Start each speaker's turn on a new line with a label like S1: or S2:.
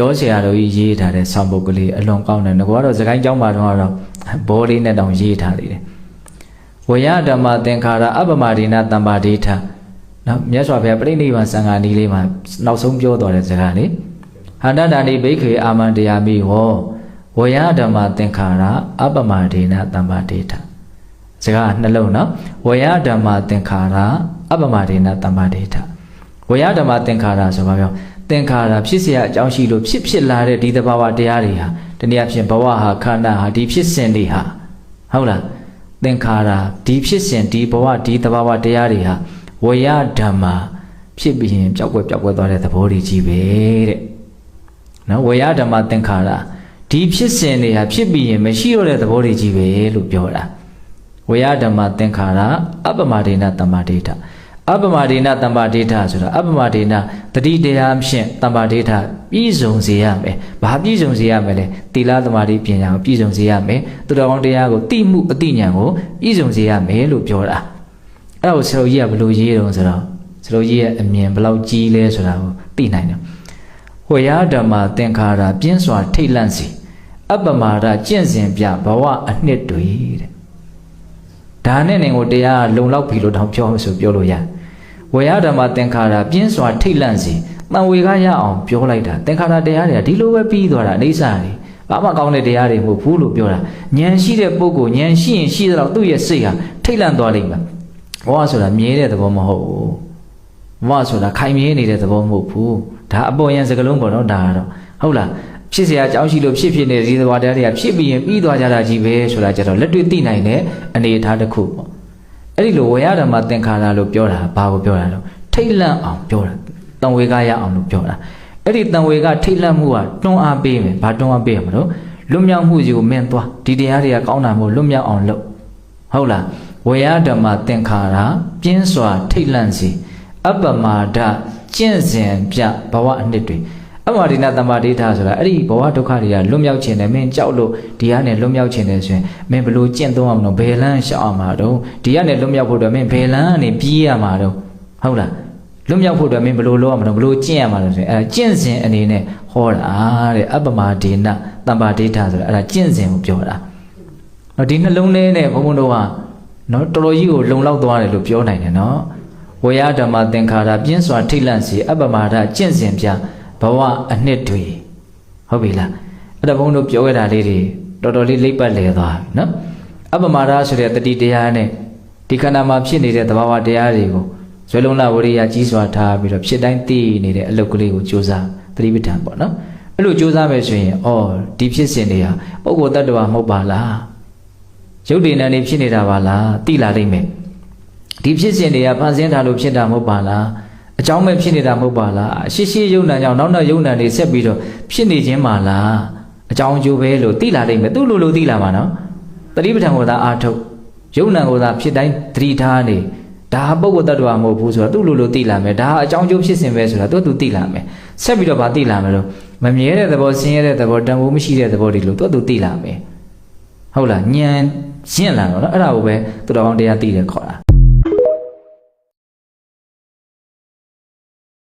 S1: ကျော်ဆရာတို့ကြီးရေးထားတဲ့ဆောင်းပုဒ်ကလေးအလွန်ကောင်းတယ်ငါကတော့စကိုင်းကျောင်းမှာတော့ဘောလေးနဲ့တောင်ရေးထားသေးတယ်ဝယဓမ္မသင်္ခါရအပ္ပမဒိနာတမ္ပါဒိဋ္ဌနော်မြတ်စွာဘုရားပြိဋိနိဗ္ဗာန်စံဃာနီးလေးမှာနောက်ဆုံးပြောတော်တဲ့စကားလေဟန္တတဏိဘိက္ခေအာမန္တရားမိဟောဝယဓမ္မသင်္ခါရအပ္ပမဒိနာတမ္ပါဒိဋ္ဌစကားနှလုံးနော်ဝယဓမ္မသင်္ခါရအပ္ပမဒိနာတမ္ပါဒိဋ္ဌဝယဓမ္မသင်္ခါရဆိုပါပြော သင်္ခါရဖြစ်เสียအကြောင်းရှိလို့ဖြစ်ဖြစ်လာတဲ့ဒီသဘာဝတရားတွေဟာတနည်းအားဖြင့်ဘဝဟာခန္ဓာဟာဒီဖြစ်စဉ်တွေဟာဟုတ်လားသင်္ခါရဒီဖြစ်စဉ်ဒီဘဝဒီသဘာဝတရားတွေဟာဝေယဓမ္မာဖြစ်ပြီးရင်ပျောက်ကွယ်ပျောက်ကွယ်သွားတဲ့သဘောတွေကြီးပဲတဲ့နော်ဝေယဓမ္မာသင်္ခါရဒီဖြစ်စဉ်တွေဟာဖြစ်ပြီးရင်မရှိတော့တဲ့သဘောတွေကြီးပဲလို့ပြောတာဝေယဓမ္မာသင်္ခါရအပ္ပမဒေနတမ္မာဒိဋ္ဌ အပ္ပမဒေနတမ္ပါဒိဋ္ဌဆိုတာအပ္ပမဒေနတတိတရားဖြင့်တမ္ပါဒိဋ္ဌပြည့်စုံစေရမယ်။ဘာပြည့်စုံစေရမလဲ။သီလသမာဓိပညာကိုပြည့်စုံစေရမယ်။သူတော်ကောင်းတရားကိုတိမှုအတိညာကိုပြည့်စုံစေရမယ်လို့ပြောတာ။အဲ့ဒါကိုဆရာကြီးကဘယ်လိုရေးတော့ဆိုတော့ဆရာကြီးရဲ့အမြင်ဘယ်လောက်ကြီးလဲဆိုတာကိုသိနိုင်တယ်။ဝေယဓမ္မသင်္ခါရပြင်းစွာထိတ်လန့်စီအပ္ပမာဒကျင့်စဉ်ပြဘဝအနှစ်တွေတဲ့။ဒါနဲ့နေကိုတရားလုံလောက်ပြီလို့တောင်ပြောဆိုပြောလို့ရတယ်။ ဝေယဓမ္မသင်္ခါရပြင်းစွာထိတ်လန့်စီတန်ဝေကရအောင်ပြောလိုက်တာသင်္ခါရတရားတွေကဒီလိုပဲပြီးသွားတာအိဋ္ဌာတွေဘာမှကောင်းတဲ့တရားတွေမဟုတ်ဘူးလို့ပြောတာဉာဏ်ရှိတဲ့ပုဂ္ဂိုလ်ဉာဏ်ရှိရင်ရှိသလောက်သူ့ရဲ့စိတ်ဟာထိတ်လန့်သွားလိမ့်မယ်ဘဝဆိုတာမြဲတဲ့သဘောမဟုတ်ဘူးဘဝဆိုတာခိုင်မြဲနေတဲ့သဘောမဟုတ်ဘူးဒါအပေါ်ယံစကလုံးပေါ့နော်ဒါကတော့ဟုတ်လားဖြစ်เสียအကြောင်းရှိလို့ဖြစ်ဖြစ်နေတဲ့ဒီသဘောတရားတွေကဖြစ်ပြီးရင်ပြီးသွားကြတာကြီးပဲဆိုတာကြတော့လက်တွေ့သိနိုင်တဲ့အနေအထားတစ်ခုပေါ့ အဲ့ဒီလိုဝေယဓမ္မသင်္ခါရလို့ပြောတာဘာကိုပြောတာလဲထိတ်လန့်အောင်ပြောတာတန်ဝေကရအောင်လို့ပြောတာအဲ့ဒီတန်ဝေကထိတ်လန့်မှုကတွန်းအားပေးမယ်ဘာတွန်းအားပေးရမလို့လွတ်မြောက်မှုကြီးကိုမင်းသွားဒီတရားတွေကကောင်းတာမို့လွတ်မြောက်အောင်လုပ်ဟုတ်လားဝေယဓမ္မသင်္ခါရပြင်းစွာထိတ်လန့်စီအပ္ပမာဒကျင့်စဉ်ပြဘဝအနှစ်တွေ အမရိနာတမ္မာဒိဋ္ဌဆိုတာအဲ့ဒီဘဝဒုက္ခတွေကလွတ်မြောက်ခြင်းနဲ့မင်းကြောက်လို့ဒီကနေလွတ်မြောက်ခြင်းနဲ့ဆိုရင်မင်းဘလို့ကျင့်သုံးအောင်လို့ဘယ်လန်းရှောက်အောင်မှာတော့ဒီကနေလွတ်မြောက်ဖို့အတွက်မင်းဘယ်လန်းကနေပြေးရမှာတော့ဟုတ်လားလွတ်မြောက်ဖို့အတွက်မင်းဘလို့လုပ်ရမှာတော့ဘလို့ကျင့်ရမှာလဲဆိုရင်အဲကျင့်စဉ်အနေနဲ့ဟောတာတဲ့အပ္ပမဒေနတမ္ပါဒိဋ္ဌဆိုတာအဲ့ဒါကျင့်စဉ်ကိုပြောတာနော်ဒီနှလုံးလေးနဲ့ဘုံဘုံတို့ကနော်တော်တော်ကြီးကိုလုံလောက်သွားတယ်လို့ပြောနိုင်တယ်နော်ဝေယဓမ္မသင်္ခါရပြင်းစွာထိတ်လန့်စီအပ္ပမဒကျင့်စဉ်ပြ ဘဝအနှစ်တွေဟုတ်ပြီလားအဲ့ဒါဘုံတို့ပြောခဲ့တာလေးတွေတော်တော်လေးလိပ်ပတ်လေသွားပြီနော်အပ္ပမဒဆိုတဲ့တတိတရားနဲ့ဒီခန္ဓာမှာဖြစ်နေတဲ့သဘာဝတရားတွေကိုဇွဲလုံးလဝရိယကြီးစွာထားပြီးတော့ဖြစ်တိုင်းသိနေတဲ့အလုပ်ကလေးကိုကြိုးစားသတိပဋ္ဌာန်ပေါ့နော်အဲ့လိုကြိုးစားမယ်ဆိုရင်အော်ဒီဖြစ်စဉ်တွေဟာပုဂ္ဂိုလ်တ attva မဟုတ်ပါလားရုပ်တည်နေနေဖြစ်နေတာပါလားသိလာလိမ့်မယ်ဒီဖြစ်စဉ်တွေကဖန်ဆင်းထားလို့ဖြစ်တာမဟုတ်ပါလား အကြောင်းမဲ့ဖြစ်နေတာမဟုတ်ပါလားအရှိရှိယုံနံကြောင့်နောက်နောက်ယုံနံတွေဆက်ပြီးတော့ဖြစ်နေခြင်းပါလားအကြောင်းအကျိုးပဲလို့သိလာလိမ့်မယ်သူ့လိုလိုသိလာမှာနော်သတိပဋ္ဌာန်ကိုသာအာထုတ်ယုံနံကိုသာဖြစ်တိုင်းသတိထားနေဒါပုဂ္ဂိုလ်တ attva မဟုတ်ဘူးဆိုတော့သူ့လိုလိုသိလာမယ်ဒါအကြောင်းကျိုးဖြစ်စဉ်ပဲဆိုတာသူ့သူသိလာမယ်ဆက်ပြီးတော့ဗာသိလာမယ်လို့မမြဲတဲ့သဘောဆင်းရဲတဲ့သဘောတန်ဖိုးမရှိတဲ့သဘောတွေလို့သူ့သူသိလာမယ်ဟုတ်လားဉာဏ်ရှင်းလာတော့နော်အဲ့ဒါကိုပဲသူတော်ကောင်းတရားသိတယ်ခေါ်တာ